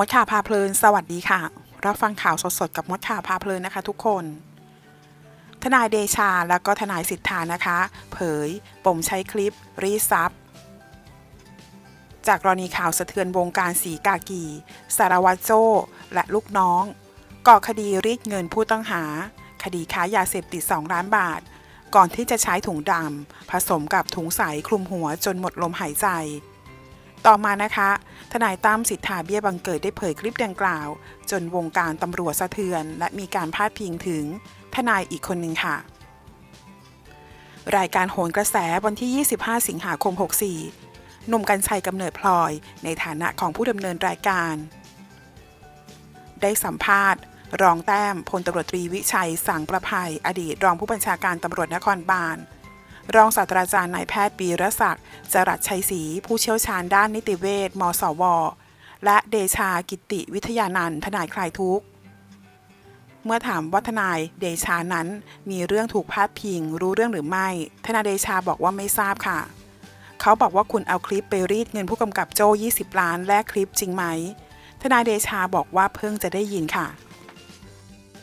มดข่าวพาเพลิน สวัสดีค่ะ รับฟังข่าวสดๆกับมดข่าวพาเพลินนะคะ ทุกคน ทนายเดชาแล้วก็ทนายสิทธานะคะ เผยปมใช้คลิปรีดทรัพย์จากกรณีข่าวสะเทือนวงการสีกากี สารวัตรโจ้และลูกน้องก่อคดีรีดเงินผู้ต้องหา คดีค้ายาเสพติด 2 ล้านบาท ก่อนที่จะใช้ถุงดำผสมกับถุงใสคลุมหัวจนหมดลมหายใจ ต่อมานะคะ ทนายตั้มสิทธาเบี้ยบังเกิดได้เผยคลิปดังกล่าว จนวงการตำรวจสะเทือน และมีการพาดพิงถึง ทนายอีกคนหนึ่งค่ะ รายการโหนกระแสวันที่ 25 สิงหาคม 64 หนุ่มกัญชัยกำเนิดพลอย ในฐานะของผู้ดำเนินรายการ ได้สัมภาษณ์ รองแต้มพลตำรวจตรีวิชัยสังประภัย อดีตรองผู้บัญชาการตำรวจนครบาล รองศาสตราจารย์นายแพทย์ปีรศักดิ์จรัสชัยศรีผู้เชี่ยวชาญด้านนิติเวชมสว และเดชากิติวิทยานันทนายคลายทุกข์ เมื่อถามว่าทนายเดชานั้นมีเรื่องถูกพาดพิง รู้เรื่องหรือไม่ ทนายเดชาบอกว่าไม่ทราบค่ะ เขาบอกว่าคุณเอาคลิปไปรีดเงินผู้กำกับโจ้ 20 ล้านแลกคลิปจริงไหม ทนายเดชาบอกว่าเพิ่งจะได้ยินค่ะ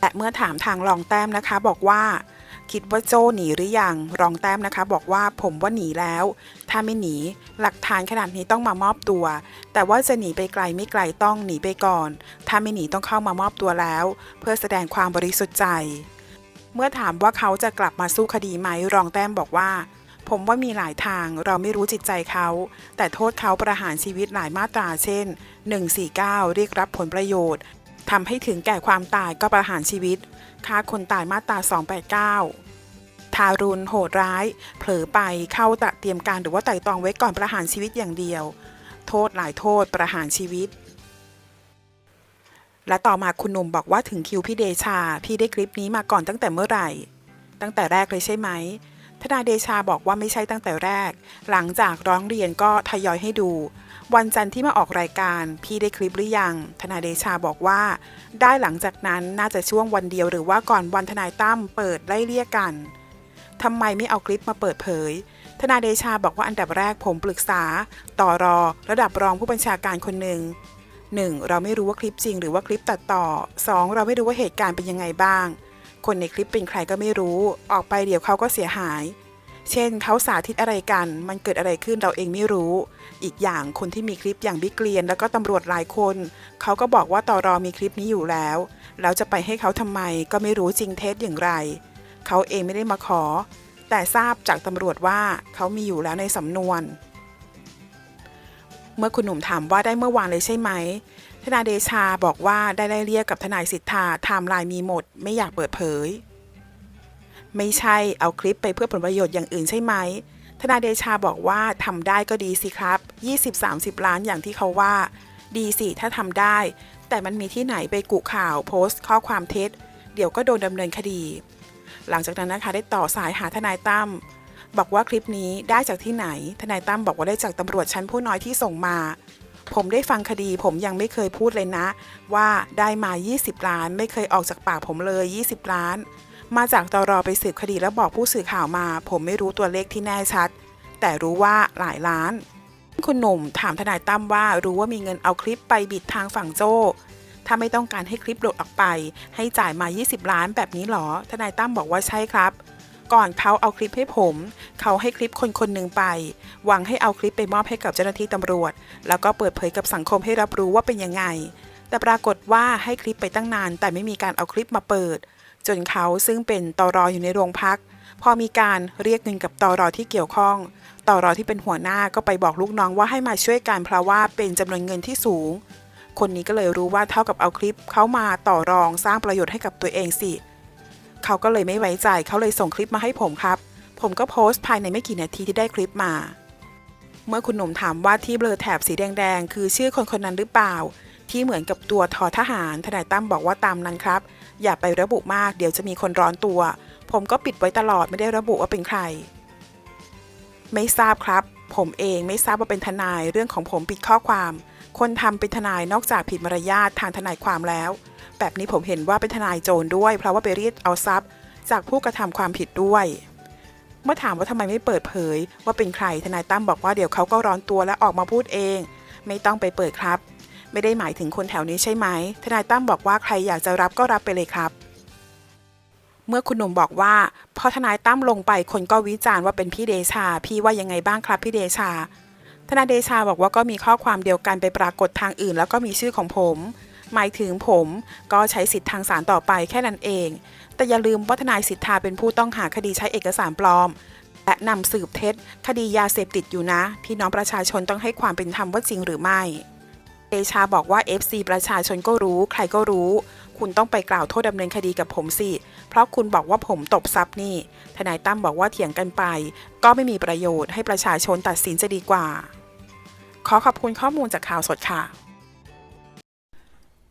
และเมื่อถามทางรองแต้มนะคะบอกว่า คิดว่าโจ้หนีหรือยังรองแต้มนะคะ บอกว่าผมว่าหนีแล้ว ถ้าไม่หนี หลักฐานขนาดนี้ต้องมามอบตัว แต่ว่าจะหนีไปไกลไม่ไกลต้องหนีไปก่อน ถ้าไม่หนีต้องเข้ามามอบตัวแล้ว เพื่อแสดงความบริสุทธิ์ใจ เมื่อถามว่าเขาจะกลับมาสู้คดีไหมรองแต้มบอกว่า ผมว่ามีหลายทางเราไม่รู้จิตใจเขา แต่โทษเขาประหารชีวิตหลายมาตราเช่น 149 เรียกรับผลประโยชน์ ทำให้ถึงแก่ความตายก็ประหารชีวิตฆ่าคนตายมาตรา 289 ทารุณโหดร้าย เผลอไปเข้าตะเตรียมการหรือว่าไต่ตองไว้ก่อนประหารชีวิตอย่างเดียว โทษหลายโทษประหารชีวิต และต่อมาคุณหนุ่มบอกว่าถึงคิวพี่เดชา พี่ได้คลิปนี้มาก่อนตั้งแต่เมื่อไหร่ ตั้งแต่แรกเลยใช่ไหม ทนายเดชาบอกว่าไม่ใช่ตั้งแต่แรก หลังจากร้องเรียนก็ทยอยให้ดู วันจันทร์ที่มาออกรายการพี่ได้คลิปหรือยัง ทนายเดชาบอกว่า ได้หลังจากนั้นน่าจะช่วงวันเดียวหรือว่าก่อนวันทนายตั้มเปิดไล่เลี่ยกันทำไมไม่เอาคลิปมาเปิดเผย ทนายเดชาบอกว่าอันดับแรกผมปรึกษา ต่อรอ ระดับรองผู้บัญชาการคนหนึ่ง 1. เราไม่รู้ว่าคลิปจริงหรือว่าคลิปตัดต่อ 2. เราไม่รู้ว่าเหตุการณ์เป็นยังไงบ้าง คนในคลิปเป็นใครก็ไม่รู้ ออกไปเดี๋ยวเขาก็เสียหาย เช่นเขาสาธิตอะไรกัน มันเกิดอะไรขึ้นเราเองไม่รู้ อีกอย่างคนที่มีคลิปอย่างบิ๊กเกลียน แล้วก็ตำรวจหลายคน เขาก็บอกว่าตอรอมีคลิปนี้อยู่แล้วแล้วจะไปให้เขาทำไมก็ไม่รู้จริงเท็จอย่างไร เขาเองไม่ได้มาขอ แต่ทราบจากตำรวจว่าเขามีอยู่แล้วในสำนวน เมื่อคุณหนุ่มถามว่าได้เมื่อวานเลยใช่ไหม ทนายเดชาบอกว่าได้ไล่เรียกกับทนายสิทธาไทม์ไลน์มีหมด ไม่อยากเปิดเผย ไม่ใช่เอาคลิปไปเพื่อผลประโยชน์อย่างอื่นใช่ไหม ทนายเดชาบอกว่าทำได้ก็ดีสิครับ 20-30 ล้านอย่างที่เขาว่า ดีสิถ้าทำได้ แต่มันมีที่ไหนไปกุข่าวโพสต์ ข้อความเท็จ เดี๋ยวก็โดนดำเนินคดี หลังจากนั้นนะคะได้ต่อสายหาทนายตั้มบอกว่าคลิปนี้ได้จากที่ไหน ทนายตั้มบอกว่าได้จากตำรวจชั้นผู้น้อยที่ส่งมา ผมได้ฟังคดีผมยังไม่เคยพูดเลยนะ ว่าได้มา 20 ล้าน ไม่เคยออกจากปากผมเลย 20 ล้าน มาจากตรอไปสืบคดีแล้วบอกผู้สื่อข่าวมา ผมไม่รู้ตัวเลขที่แน่ชัด แต่รู้ว่าหลายล้าน คุณหนุ่มถามทนายตั้มว่ารู้ว่ามีเงินเอาคลิปไปบิดทางฝั่งโจ้ถ้าไม่ต้องการให้คลิปหลุดออกไป ให้จ่ายมา 20 ล้านแบบนี้หรอ ทนายตั้มบอกว่าใช่ครับ ก่อนเขาเอาคลิปให้ผม เขาให้คลิปคนคนหนึ่งไป หวังให้เอาคลิปไปมอบให้กับเจ้าหน้าที่ตำรวจ แล้วก็เปิดเผยกับสังคมให้รับรู้ว่าเป็นยังไง แต่ปรากฏว่าให้คลิปไปตั้งนาน แต่ไม่มีการเอาคลิปมาเปิด จนเขาซึ่งเป็นตอรออยู่ในโรงพัก พอมีการเรียกเงินกับตอรอที่เกี่ยวข้องตอรอที่เป็นหัวหน้าก็ไปบอกลูกน้องว่าให้มาช่วยกันเพราะว่าเป็นจำนวนเงินที่สูง คนนี้ก็เลยรู้ว่าเท่ากับเอาคลิปเขามาต่อรองสร้างประโยชน์ให้กับตัวเองสิ เขาก็เลยไม่ไว้ใจเขาเลยส่งคลิปมาให้ผมครับ ผมก็โพสต์ภายในไม่กี่นาทีที่ได้คลิปมา เมื่อคุณหนุ่มถามว่าที่เบลอแถบสีแดงๆ คือชื่อคนคนนั้นหรือเปล่า ที่เหมือนกับตัวทอทหารทนายตั้มบอกว่าตามนั้นครับ อย่าไประบุมากเดี๋ยวจะมีคนร้อนตัว ผมก็ปิดไว้ตลอดไม่ได้ระบุว่าเป็นใคร ไม่ทราบครับ ผมเองไม่ทราบว่าเป็นทนายเรื่องของผมปิดข้อความ คนทำเป็นทนายนอกจากผิดมารยาททางทนายความแล้ว แบบนี้ผมเห็นว่าเป็นทนายโจรด้วย เพราะว่าไปรีดเอาทรัพย์ จากผู้กระทำความผิดด้วย เมื่อถามว่าทำไมไม่เปิดเผย ว่าเป็นใครทนายตั้มบอกว่าเดี๋ยวเขาก็ร้อนตัวและออกมาพูดเอง ไม่ต้องไปเปิดครับ ไม่ได้หมายถึงคนแถวนี้ใช่ไหมทนายตั้มบอกว่าใครอยากจะรับก็รับไปเลยครับ เมื่อคุณหนุ่มบอกว่า พอทนายตั้มลงไปคนก็วิจารณ์ว่าเป็นพี่เดชา พี่ว่ายังไงบ้างครับพี่เดชาทนายเดชาบอกว่าก็มีข้อความเดียวกันไปปรากฏทางอื่น แล้วก็มีชื่อของผม หมายถึงผมก็ใช้สิทธิ์ทางศาลต่อไปแค่นั้นเอง แต่อย่าลืมว่าทนายสิทธาเป็นผู้ต้องหาคดีใช้เอกสารปลอม และนำสืบเท็จ คดียาเสพติดอยู่นะ พี่น้องประชาชนต้องให้ความเป็นธรรมว่าจริงหรือไม่เดชาบอกว่า FC ประชาชนก็รู้ ใครก็รู้ คุณต้องไปกล่าวโทษดำเนินคดีกับผมสิ เพราะคุณบอกว่าผมตบทรัพย์นี่ ทนายตั้มบอกว่าเถียงกันไป ก็ไม่มีประโยชน์ให้ประชาชนตัดสินจะดีกว่า ขอขอบคุณข้อมูลจากข่าวสดค่ะ